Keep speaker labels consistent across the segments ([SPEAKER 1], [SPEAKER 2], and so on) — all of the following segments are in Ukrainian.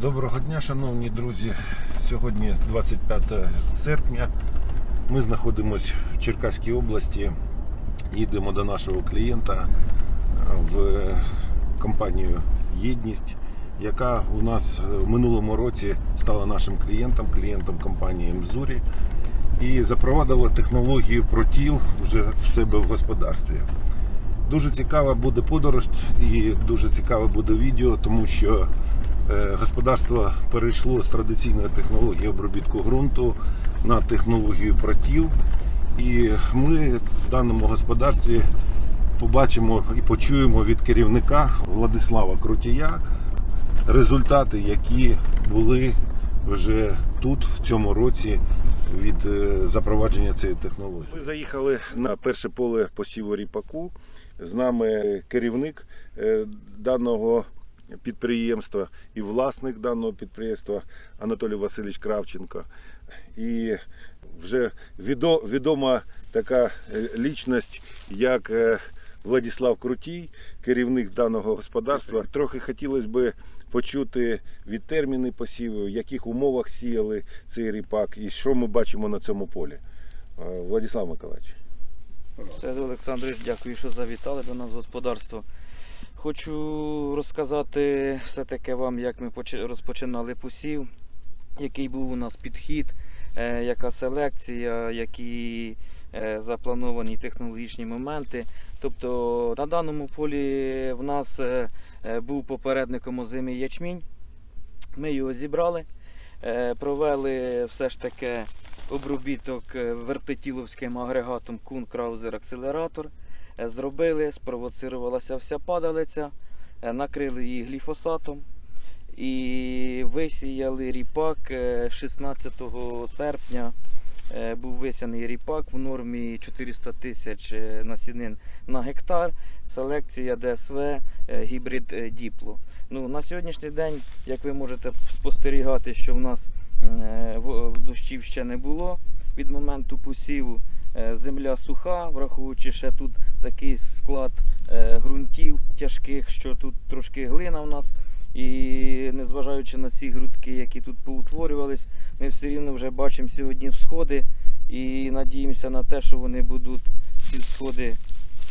[SPEAKER 1] Доброго дня, шановні друзі. Сьогодні 25 серпня. Ми знаходимося в Черкаській області. Їдемо до нашого клієнта в компанію Єдність, яка у нас в минулому році стала нашим клієнтом, клієнтом компанії Мзурі і запровадила технологію протіл вже в себе в господарстві. Дуже цікава буде подорож і дуже цікаве буде відео, тому що е, господарство перейшло з традиційної технології обробітку ґрунту на технологію протіл. І ми в даному господарстві побачимо і почуємо від керівника Владислава Крутія результати, які були вже тут, в цьому році, від е, запровадження цієї технології. Ми заїхали на перше поле посіву ріпаку. З нами керівник е, даного підприємства і власник даного підприємства Анатолій Васильович Кравченко. І вже відома така е, лічність, як е, Владислав Крутій, керівник даного господарства. Трохи хотілося б почути від терміни посіву, в яких умовах сіяли цей ріпак і що ми бачимо на цьому полі. Е, Владислав Миколаївич.
[SPEAKER 2] Все, Олександрович, дякую, що завітали до нас в господарство. Хочу розказати все-таки вам, як ми розпочинали посів, який був у нас підхід, е, яка селекція, які е, заплановані технологічні моменти. Тобто на даному полі в нас е, був попередником озимий ячмінь. Ми його зібрали, провели все ж таки обробіток вертитіловським агрегатом Кун Краузер акселератор. Е, Зробили, спровоцирувалася вся падалиця, е, накрили її гліфосатом і висіяли ріпак е, 16 серпня. е, Був висяний ріпак в нормі 400 тисяч насінин на гектар. Селекція ДСВ гібрид Діпло. Ну, на сьогоднішній день, як ви можете спостерігати, що в нас дощів ще не було від моменту посіву. Е, Земля суха, враховуючи ще тут такий склад е, ґрунтів тяжких, що тут трошки глина в нас. І незважаючи на ці грудки, які тут поутворювались, ми все рівно вже бачимо сьогодні всходи і надіємося на те, що вони будуть ці всходи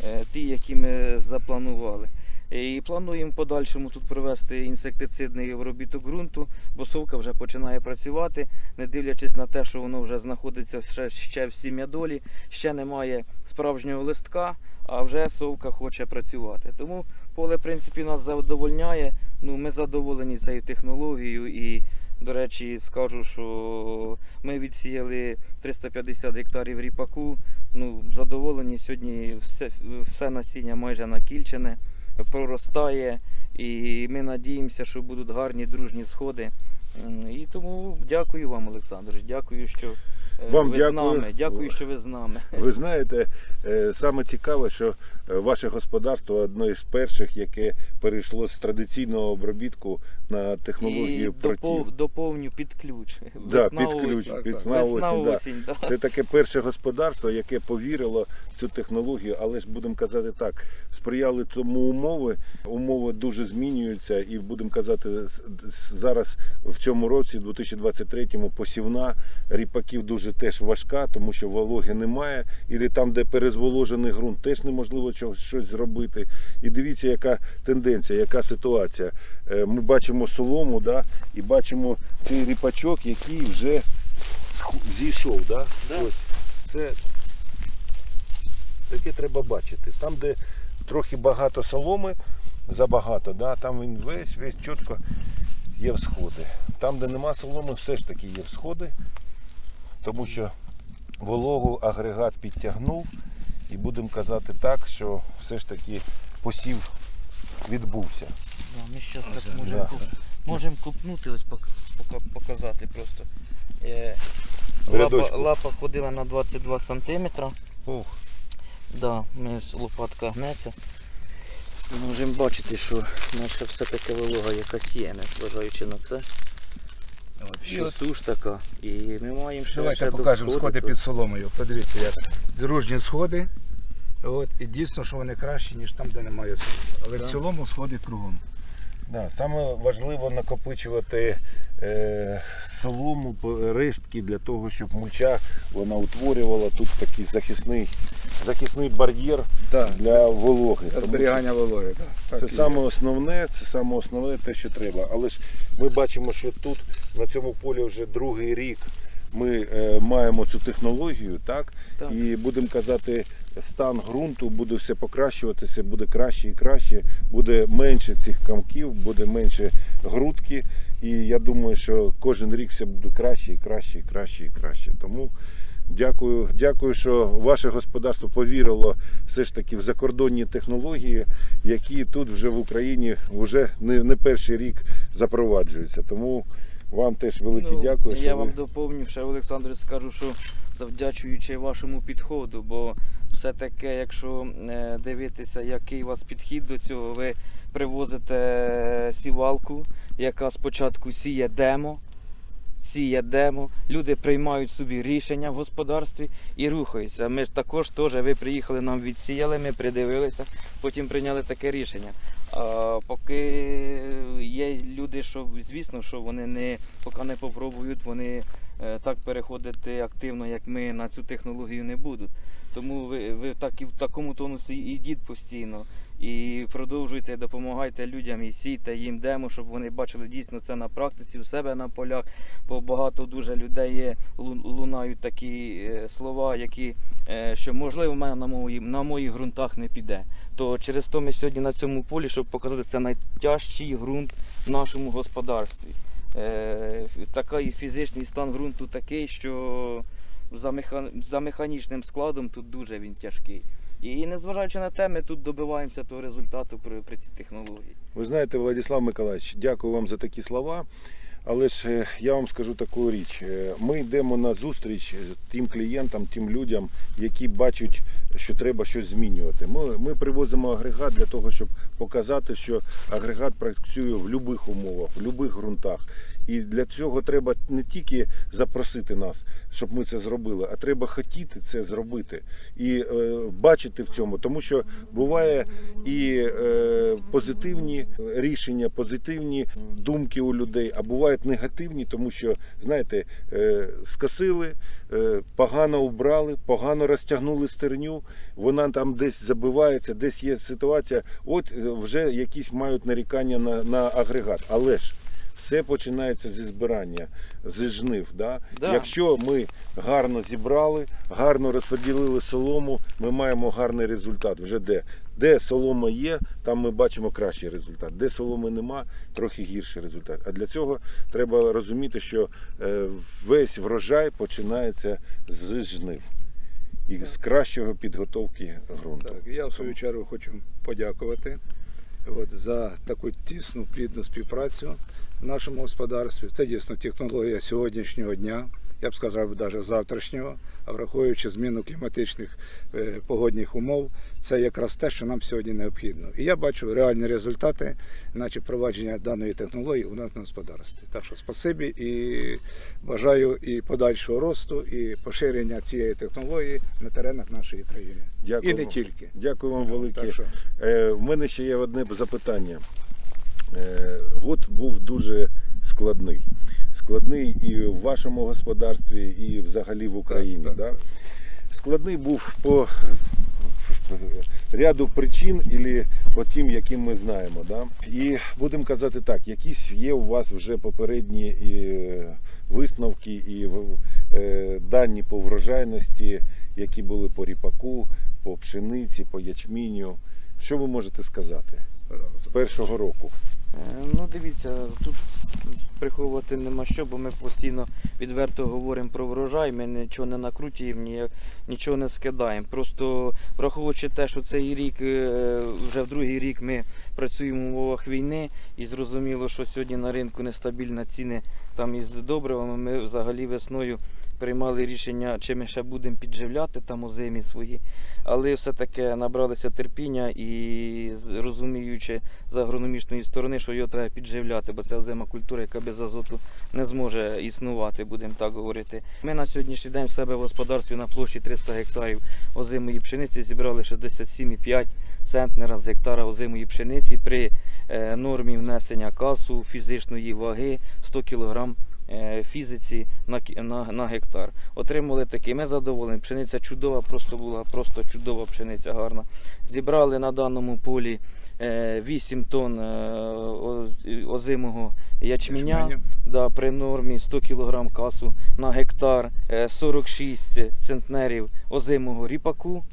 [SPEAKER 2] е, ті, які ми запланували. І плануємо подальшому тут провести інсектицидний обробіток ґрунту, бо совка вже починає працювати, не дивлячись на те, що воно вже знаходиться ще, ще в сім'ядолі, ще немає справжнього листка, а вже совка хоче працювати. Тому поле, в принципі, нас задовольняє. Ну, ми задоволені цією технологією і, до речі, скажу, що ми відсіяли 350 гектарів ріпаку. Ну, задоволені сьогодні все, все насіння майже накільчене, проростає, і ми надіємося, що будуть гарні дружні сходи. І тому дякую вам, Олександр. Дякую, що е,
[SPEAKER 1] Вам
[SPEAKER 2] ви
[SPEAKER 1] дякую.
[SPEAKER 2] з нами. Дякую, що ви з нами.
[SPEAKER 1] Ви знаєте, е, саме цікаве, що е, ваше господарство одне із перших, яке перейшло з традиційного обробітку на технологію
[SPEAKER 2] І
[SPEAKER 1] протіл.
[SPEAKER 2] допов, доповню під ключ.
[SPEAKER 1] Да,
[SPEAKER 2] Весна,
[SPEAKER 1] під ключ,
[SPEAKER 2] осінь.
[SPEAKER 1] під
[SPEAKER 2] Весна,
[SPEAKER 1] осінь, да.
[SPEAKER 2] осінь, да.
[SPEAKER 1] Це таке перше господарство, яке повірило в цю технологію, але ж будемо казати так, сприяли тому умови. Умови дуже змінюються, і будемо казати, зараз в цьому році, 2023-му, посівна ріпаків дуже теж важка, тому що вологи немає, і там, де перезволожений ґрунт, теж неможливо щось зробити. І дивіться, яка тенденція, яка ситуація. Е, Ми бачимо солому, да, і бачимо цей ріпачок, який вже зійшов. Да?
[SPEAKER 2] Да.
[SPEAKER 1] Ось. Це таке треба бачити. Там, де трохи багато соломи, забагато, да? там він весь, весь чітко є всходи. Там, де нема соломи, все ж таки є всходи, тому що вологу агрегат підтягнув. І будемо казати так, що все ж таки посів відбувся.
[SPEAKER 2] Да, ми зараз так можемо куп... можем купнути, ось пок... пока- показати просто. Е, лапа, лапа ходила на 22 см.
[SPEAKER 1] Ух.
[SPEAKER 2] Да, ми ось лопатка гнеться. І можемо бачити, що наша все-таки волога якась є, незважаючи на це. Що
[SPEAKER 3] от-
[SPEAKER 2] суш така. І ми маємо ще
[SPEAKER 3] Давайте
[SPEAKER 2] ще
[SPEAKER 3] покажемо сходи
[SPEAKER 2] всходу
[SPEAKER 3] під соломою. Подивіться, як дружні сходи. От, і дійсно, що вони кращі, ніж там, де немає соломи. Але в цілому сходи кругом.
[SPEAKER 1] Да, саме важливо накопичувати е, солому, рештки для того, щоб мульча вона утворювала тут такий захисний, захисний бар'єр
[SPEAKER 3] Да.
[SPEAKER 1] для вологи.
[SPEAKER 3] Зберігання вологи. Да.
[SPEAKER 1] Це саме основне, це саме основне те, що треба. Але ж ми бачимо, що тут на цьому полі вже другий рік ми е, маємо цю технологію, так?
[SPEAKER 2] Так.
[SPEAKER 1] І будемо казати, стан ґрунту буде все покращуватися, буде краще і краще, буде менше цих камків, буде менше грудки. І я думаю, що кожен рік все буде краще і краще, і краще, і краще. Тому дякую, дякую, що ваше господарство повірило все ж таки в закордонні технології, які тут вже в Україні вже не, не перший рік запроваджуються. Тому вам теж велике
[SPEAKER 2] Ну,
[SPEAKER 1] дякую.
[SPEAKER 2] Я
[SPEAKER 1] що
[SPEAKER 2] вам
[SPEAKER 1] ви...
[SPEAKER 2] доповню ще Олександру скажу, що завдячуючи вашому підходу, бо все таке, якщо е, дивитися, який у вас підхід до цього, ви привозите сівалку, яка спочатку сіє демо. Сіє демо, люди приймають собі рішення в господарстві і рухаються. Ми ж також теж, ви приїхали, нам відсіяли, ми придивилися, потім прийняли таке рішення. А поки є люди, що звісно, що вони не поки не попробують, вони е, так переходити активно, як ми на цю технологію не будуть. Тому ви, ви так і в такому тонусі ідіть постійно і продовжуйте, допомагайте людям і сійте їм демо, щоб вони бачили дійсно це на практиці, у себе на полях. Бо багато дуже людей є, лунають такі е, слова, які е, що можливо в мене на моїх на моїх ґрунтах не піде. То через то ми сьогодні на цьому полі, щоб показати, це найтяжчий ґрунт в нашому господарстві. Е, такий фізичний стан ґрунту такий, що за, меха... за механічним складом тут дуже він тяжкий. І незважаючи на те, ми тут добиваємося того результату при, при цій технології.
[SPEAKER 1] Ви знаєте, Владислав Миколаївич, дякую вам за такі слова. Але ж е, я вам скажу таку річ. Е, Ми йдемо на зустріч тим клієнтам, тим людям, які бачать, що треба щось змінювати. Ми, ми привозимо агрегат для того, щоб показати, що агрегат працює в будь-яких умовах, в будь-яких ґрунтах. І для цього треба не тільки запросити нас, щоб ми це зробили, а треба хотіти це зробити і е, бачити в цьому, тому що буває і е, позитивні рішення, позитивні думки у людей, а бувають негативні, тому що знаєте, е, скосили, е, погано убрали, погано розтягнули стерню, вона там десь забивається, десь є ситуація. От е, вже якісь мають нарікання на, на агрегат. Але ж все починається зі збирання, зі жнив. Да?
[SPEAKER 2] Да.
[SPEAKER 1] Якщо ми гарно зібрали, гарно розподілили солому, ми маємо гарний результат. Вже де? Де солома є, там ми бачимо кращий результат. Де соломи нема, трохи гірший результат. А для цього треба розуміти, що е, весь врожай починається з жнив і з кращого підготовки ґрунту.
[SPEAKER 3] Так, я в свою чергу хочу подякувати от, за таку тісну плідну співпрацю в нашому господарстві. Це дійсно технологія сьогоднішнього дня, я б сказав, навіть завтрашнього, а враховуючи зміну кліматичних е, погодних умов, це якраз те, що нам сьогодні необхідно. І я бачу реальні результати, наче провадження даної технології у нас на господарстві. Так що спасибі і бажаю і подальшого росту, і поширення цієї технології на теренах нашої країни.
[SPEAKER 1] Дякую
[SPEAKER 3] І не тільки.
[SPEAKER 1] Дякую вам велике.
[SPEAKER 3] Що
[SPEAKER 1] Е, мене ще є одне запитання. Е, год був дуже складний. Складний і в вашому господарстві, і взагалі в Україні.
[SPEAKER 3] Так,
[SPEAKER 1] да? Складний був по ряду причин, і по тим, яким ми знаємо. Да? І будемо казати так, якісь є у вас вже попередні і е, висновки і е, дані по врожайності, які були по ріпаку, по пшениці, по ячміню. Що ви можете сказати з першого року?
[SPEAKER 2] Е, Ну, дивіться, тут приховувати нема що, бо ми постійно відверто говоримо про врожай, ми нічого не накрутуємо, ніяк, нічого не скидаємо. Просто враховуючи те, що цей рік, е, вже в другий рік ми працюємо в умовах війни, і зрозуміло, що сьогодні на ринку нестабільні ціни там із добривами, ми взагалі весною приймали рішення, чи ми ще будемо підживляти там озимі свої. Але все-таки набралися терпіння і розуміючи з агрономічної сторони, що його треба підживляти, бо це озима культура, яка без азоту не зможе існувати, будемо так говорити. Ми на сьогоднішній день в себе в господарстві на площі 300 гектарів озимої пшениці зібрали 67,5 центнера з гектара озимої пшениці при е, нормі внесення касу фізичної ваги 100 кг е, фізиці на, на, на гектар. Отримали такий. Ми задоволені. Пшениця чудова, просто була просто чудова пшениця гарна. Зібрали на даному полі е, 8 тонн е, озимого ячменя. Да, при нормі 100 кг касу на гектар, е, 46 центнерів озимого ріпаку,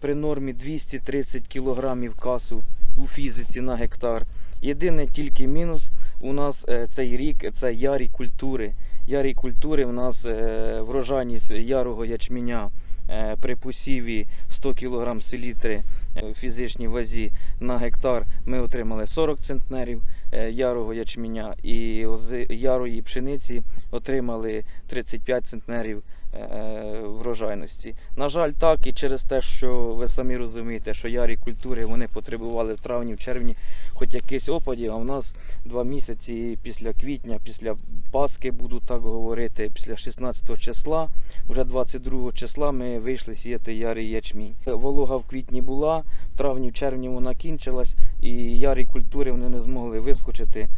[SPEAKER 2] при нормі 230 кг касу у фізиці на гектар. Єдине тільки мінус у нас е, цей рік це ярі культури. Ярі культури у нас е, врожайність ярого ячменя е, при посіві 100 кг селітри в фізичній вазі на гектар. Ми отримали 40 центнерів ярого ячменя. І ярої пшениці отримали 35 центнерів врожайності. На жаль, так і через те, що ви самі розумієте, що ярі культури вони потребували в травні, в червні хоч якийсь опадів, а в нас два місяці після квітня, після Пасхи, буду так говорити, після 16 числа, вже 22 числа ми вийшли сіяти ярий ячмінь. Волога в квітні була, в травні, в червні вона кінчилась, і ярі культури вони не змогли вискочити, е,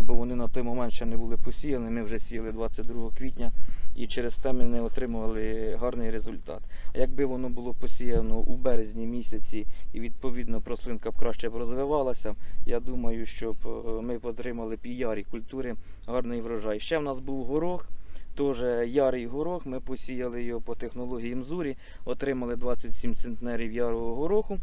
[SPEAKER 2] бо вони на той момент ще не були посіяні. Ми вже сіяли 22 квітня і через те ми не отримували гарний результат. А якби воно було посіяно у березні місяці і відповідно прослинка б краще б розвивалася, я думаю, що б е, ми отримали б і ярі культури гарний врожай. Ще в нас був горох. Теж ярий горох, ми посіяли його по технології Мзурі, отримали 27 центнерів ярого гороху.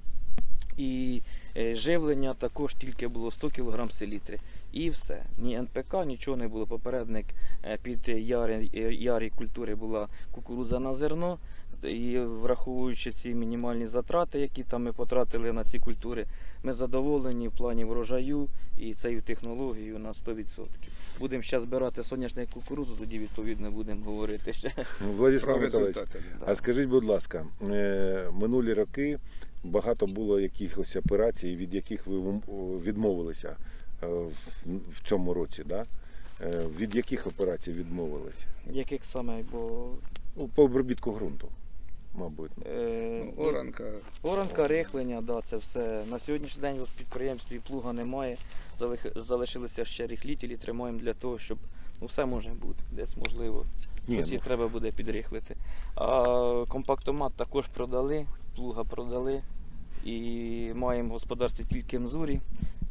[SPEAKER 2] І е, живлення також тільки було 100 кг селітри. І все. Ні НПК, нічого не було. Попередник е, під ярі, е, ярі культури була кукурудза на зерно. І враховуючи ці мінімальні затрати, які там ми потратили на ці культури, ми задоволені в плані врожаю і цією технологією на 100%. Будемо ще збирати соняшник кукурудзу, тоді відповідно будемо говорити ще.
[SPEAKER 1] Ну, Владислав Миколаївич, а скажіть, будь ласка, е, минулі роки багато було якихось операцій, від яких ви відмовилися в, в цьому році, да? Е, Від яких операцій відмовилися?
[SPEAKER 2] Яких саме, бо
[SPEAKER 1] Ну, по обробітку ґрунту, мабуть.
[SPEAKER 2] е,
[SPEAKER 3] Ну, Оранка.
[SPEAKER 2] Оранка, рихлення, да, це все. На сьогоднішній день в підприємстві плуга немає. Залишилися ще рихлітелі, тримаємо для того, щоб ну, все може бути, десь можливо.
[SPEAKER 1] Ні,
[SPEAKER 2] Щось
[SPEAKER 1] ну,
[SPEAKER 2] треба буде підрихлити. А компактомат також продали, плуга продали. І маємо в господарстві тільки мзурі.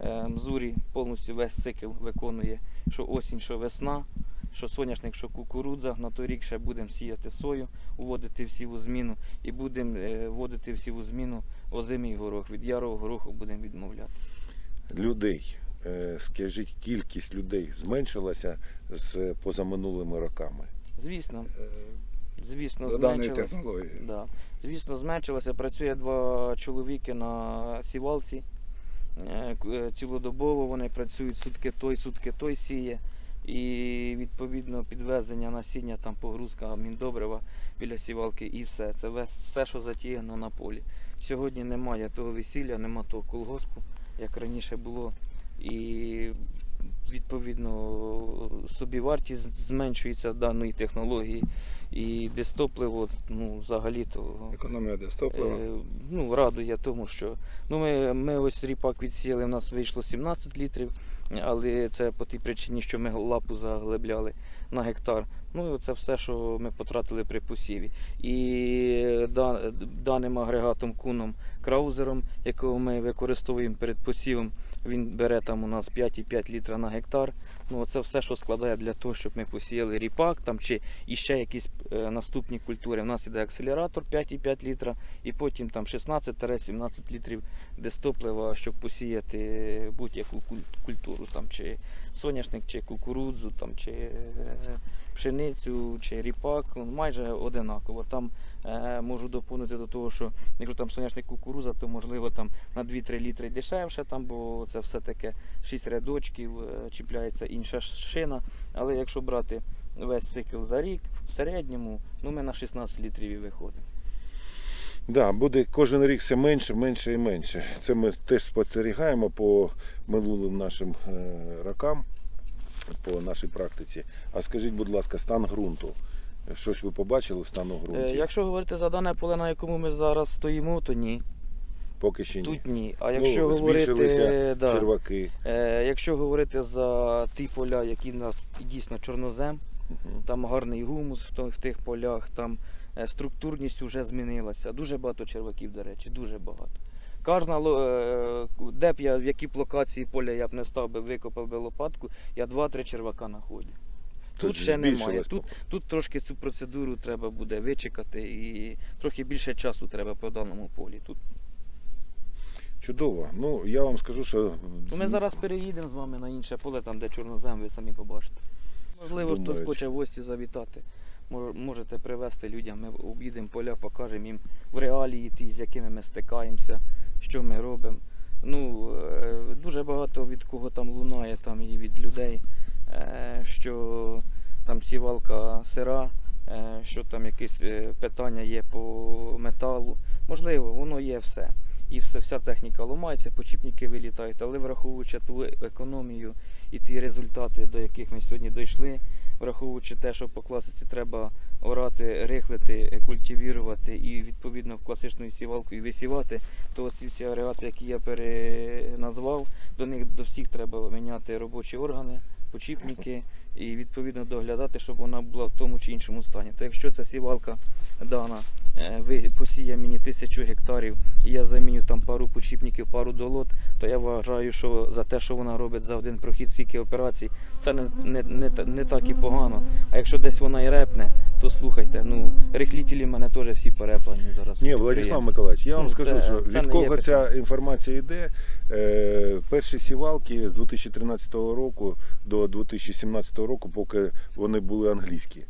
[SPEAKER 2] Е, Мзурі повністю весь цикл виконує, що осінь, що весна, що соняшник, що кукурудза. На той рік ще будемо сіяти сою, уводити всіву зміну і будемо е, вводити всіву зміну озимий горох. Від ярого гороху будемо відмовлятися.
[SPEAKER 1] людей. е, Скажіть, кількість людей зменшилася з позаминулими роками.
[SPEAKER 2] Звісно,
[SPEAKER 3] е,
[SPEAKER 2] звісно,
[SPEAKER 3] технології.
[SPEAKER 2] Да. Звісно, зменшилося. Працює два чоловіки на сівалці. Е, е, Цілодобово вони працюють сутки той, сутки той сіє. І відповідно підвезення насіння, там погрузка міндобрива біля сівалки і все. Це все, що затіяно на полі. Сьогодні немає того весілля, немає того колгоспу, як раніше було. І відповідно собівартість зменшується даної технології. І дистопливо, ну, взагалі-то
[SPEAKER 3] Економія дистоплива.
[SPEAKER 2] Е, ну, радує тому, що ну, ми, ми ось ріпак відсіяли, в нас вийшло 17 літрів, але це по тій причині, що ми лапу заглибляли на гектар. Ну і це все, що ми потратили при посіві. І да- даним агрегатом куном краузером, якого ми використовуємо перед посівом, він бере там у нас 5,5 літра на гектар. Ну, це все, що складає для того, щоб ми посіяли ріпак там, чи іще якісь е, наступні культури. У нас іде акселератор 5,5 літра, і потім там 16-17 літрів дистоплива, щоб посіяти будь-яку куль- культуру, там, чи соняшник, чи кукурудзу, там, чи е, пшеницю, чи ріпак, ну, майже одинаково. Там можу доповнити до того, що якщо там соняшник кукуруза, то можливо там на 2-3 літри дешевше, там, бо це все таке 6 рядочків, е, чіпляється інша шина. Але якщо брати весь цикл за рік, в середньому ну, ми на 16 літрів і виходимо.
[SPEAKER 1] Да, буде кожен рік все менше, менше і менше. Це ми теж спостерігаємо по минулим нашим е, рокам, по нашій практиці. А скажіть, будь ласка, стан ґрунту. Щось ви побачили в стану ґрунті?
[SPEAKER 2] Е, Якщо говорити за дане поле, на якому ми зараз стоїмо, то ні.
[SPEAKER 1] Поки ще ні.
[SPEAKER 2] Тут ні. А якщо
[SPEAKER 1] Ну,
[SPEAKER 2] говорити, да,
[SPEAKER 1] черваки.
[SPEAKER 2] е, якщо говорити за ті поля, які в нас дійсно чорнозем,
[SPEAKER 1] Мгм.
[SPEAKER 2] там гарний гумус в, в тих полях, там е, структурність вже змінилася. Дуже багато черваків, до речі, дуже багато. Кожна, ло- е, де б я, в які б локації поля я б не став би, викопав би лопатку, я два-три червака знаходжу. Тут, ще немає. Тут, тут трошки цю процедуру треба буде вичекати і трохи більше часу треба по даному полі. Тут
[SPEAKER 1] Чудово. Ну, я вам скажу, що
[SPEAKER 2] Ну, Ми зараз переїдемо з вами на інше поле, там де чорнозем, ви самі побачите. Можливо, хтось хоче в гості завітати. Можете привезти людям, ми об'їдемо поля, покажемо їм в реалії ті, з якими ми стикаємося, що ми робимо. Ну, е, дуже багато від кого там лунає, там і від людей, що там сівалка сира, е, що там якісь е, питання є по металу. Можливо, воно є все. І все, вся техніка ламається, почіпники вилітають, але враховуючи ту економію і ті результати, до яких ми сьогодні дійшли, враховуючи те, що по класиці треба орати, рихлити, культивірувати і відповідно класичною сівалкою висівати, то ці всі агрегати, які я переназвав, до них до всіх треба міняти робочі органи, почіпники і відповідно доглядати, щоб вона була в тому чи іншому стані. То якщо ця сівалка дана посіє мені тисячу гектарів і я заміню там пару почіпників, пару долот, то я вважаю, що за те, що вона робить за один прохід стільки операцій, це не, не, не, не так і погано. А якщо десь вона і репне, то слухайте, ну рихлітелі в мене теж всі переплані зараз.
[SPEAKER 1] Ні, Владислав. Миколаївич, я вам
[SPEAKER 2] Ну,
[SPEAKER 1] скажу,
[SPEAKER 2] це-
[SPEAKER 1] що
[SPEAKER 2] це
[SPEAKER 1] від кого ця інформація йде, е, перші сівалки з 2013 року до 2017 року, поки вони були англійські.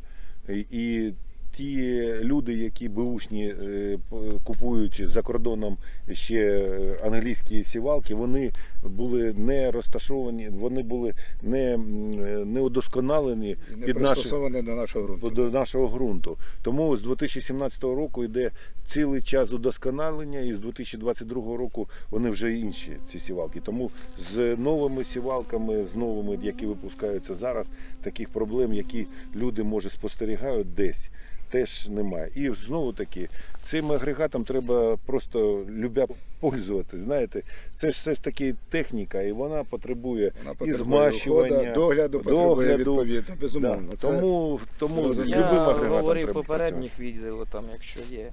[SPEAKER 1] І ті люди, які беушні е, купують за кордоном ще е, англійські сівалки, вони були не розташовані, вони були не, не удосконалені
[SPEAKER 3] не
[SPEAKER 1] під наші
[SPEAKER 3] до нашого ґрунту.
[SPEAKER 1] до нашого ґрунту. Тому з 2017 року йде цілий час удосконалення, і з 2022 року вони вже інші ці сівалки. Тому з новими сівалками, з новими, які випускаються зараз, таких проблем, які люди може спостерігають десь. Теж немає. І знову таки, цим агрегатом треба просто любя пользуватись. Знаєте, це ж все ж таки техніка, і вона потребує
[SPEAKER 3] Вона
[SPEAKER 1] і змащування,
[SPEAKER 3] уходу, догляду потребує відповідно, безумовно.
[SPEAKER 1] Да.
[SPEAKER 3] Це-
[SPEAKER 1] Тому, тому з любим агрегатом
[SPEAKER 2] говорив
[SPEAKER 1] треба
[SPEAKER 2] попередніх відео, там, якщо є.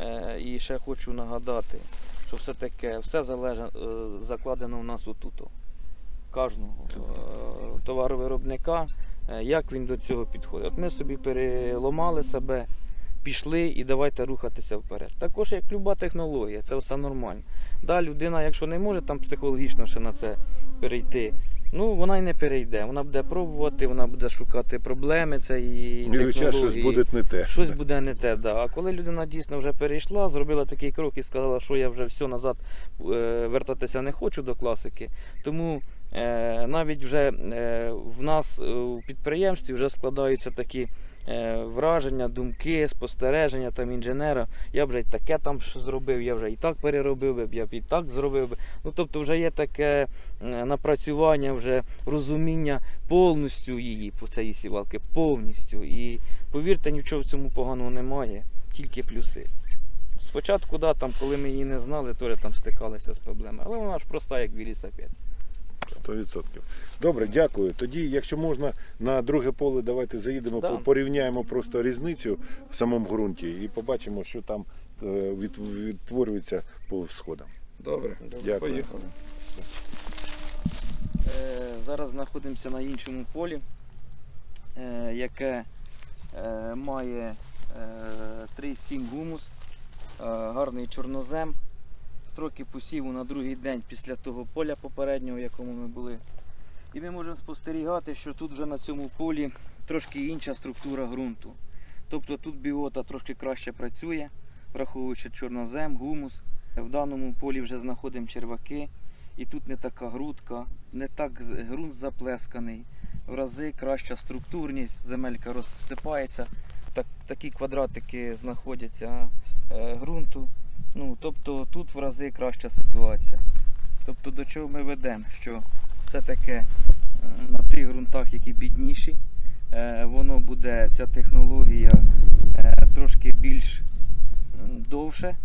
[SPEAKER 2] Е, і ще хочу нагадати, що все таке, все залежить, е, закладено у нас отут. Кожного е, товаровиробника, як він до цього підходить. От ми собі переломали себе, пішли і давайте рухатися вперед. Також як люба технологія, це все нормально. Да, людина, якщо не може там психологічно ще на це перейти, ну вона й не перейде. Вона буде пробувати, вона буде шукати проблеми цієї
[SPEAKER 1] І весь щось буде не те.
[SPEAKER 2] Щось буде не те, да. А коли людина дійсно вже перейшла, зробила такий крок і сказала, що я вже все назад е, вертатися не хочу до класики. Тому е, навіть вже е, в нас е, у підприємстві вже складаються такі е, враження, думки, спостереження там інженера. Я б вже й таке там зробив, я вже і так переробив би, я б і так зробив би. Ну тобто вже є таке е, напрацювання, вже розуміння повністю її по цієї сівалки, повністю. І повірте, нічого в цьому поганого немає, тільки плюси. Спочатку, да, там, коли ми її не знали, теж там стикалися з проблемами. Але вона ж проста, як велосипед.
[SPEAKER 1] 100%. Добре, дякую. Тоді, якщо можна, на друге поле давайте заїдемо,
[SPEAKER 2] Да.
[SPEAKER 1] порівняємо просто різницю в самому ґрунті і побачимо, що там е, від, відтворюється по сходам.
[SPEAKER 3] Добре,
[SPEAKER 1] Дякую.
[SPEAKER 3] поїхали.
[SPEAKER 2] Е, зараз знаходимося на іншому полі, е, яке е, має е, 3,7 гумус, е, гарний чорнозем. Строки посіву на другий день після того поля попереднього, в якому ми були. І ми можемо спостерігати, що тут вже на цьому полі трошки інша структура ґрунту. Тобто тут біота трошки краще працює, враховуючи чорнозем, гумус. В даному полі вже знаходимо черваки. І тут не така грудка, не так ґрунт заплесканий, в рази краща структурність, земелька розсипається, так, такі квадратики знаходяться е, ґрунту. Ну, тобто тут в рази краща ситуація. Тобто до чого ми ведемо, що все-таки е, на тих ґрунтах, які бідніші, е, воно буде ця технологія е, трошки більш довше,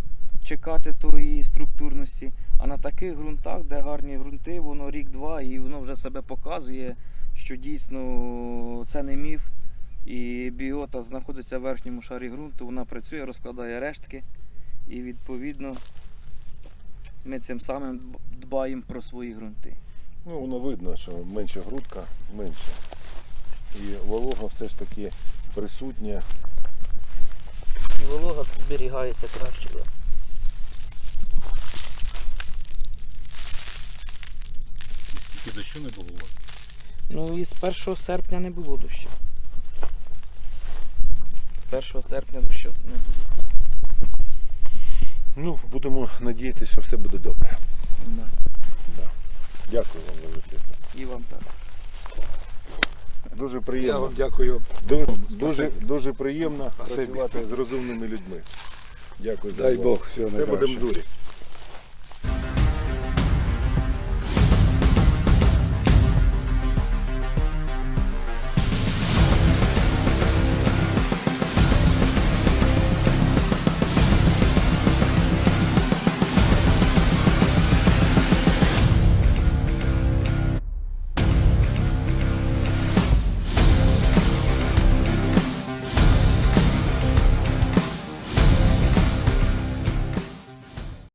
[SPEAKER 2] чекати тої структурності. А на таких ґрунтах, де гарні ґрунти, воно рік-два і воно вже себе показує, що дійсно це не міф. І біота знаходиться в верхньому шарі ґрунту, вона працює, розкладає рештки. І відповідно ми цим самим дбаємо про свої ґрунти.
[SPEAKER 1] Ну, воно видно, що менше грудка, менше. І волога все ж таки присутня.
[SPEAKER 2] І волога зберігається краще. Да.
[SPEAKER 4] І скільки дощу не було у вас?
[SPEAKER 2] Ну і з 1 серпня не було дощу. З 1 серпня дощу не було.
[SPEAKER 1] Ну, будемо надіятися, що все буде добре.
[SPEAKER 2] Да.
[SPEAKER 1] Да. Дякую вам величезно.
[SPEAKER 2] І вам так.
[SPEAKER 1] Дуже
[SPEAKER 3] Я
[SPEAKER 1] приємно.
[SPEAKER 3] вам дякую.
[SPEAKER 1] Дуже, дуже, дуже приємно працювати з розумними людьми. Дякую за
[SPEAKER 3] Дай
[SPEAKER 1] увагу.
[SPEAKER 3] Бог, все
[SPEAKER 1] Все
[SPEAKER 3] буде
[SPEAKER 1] будемо зорі.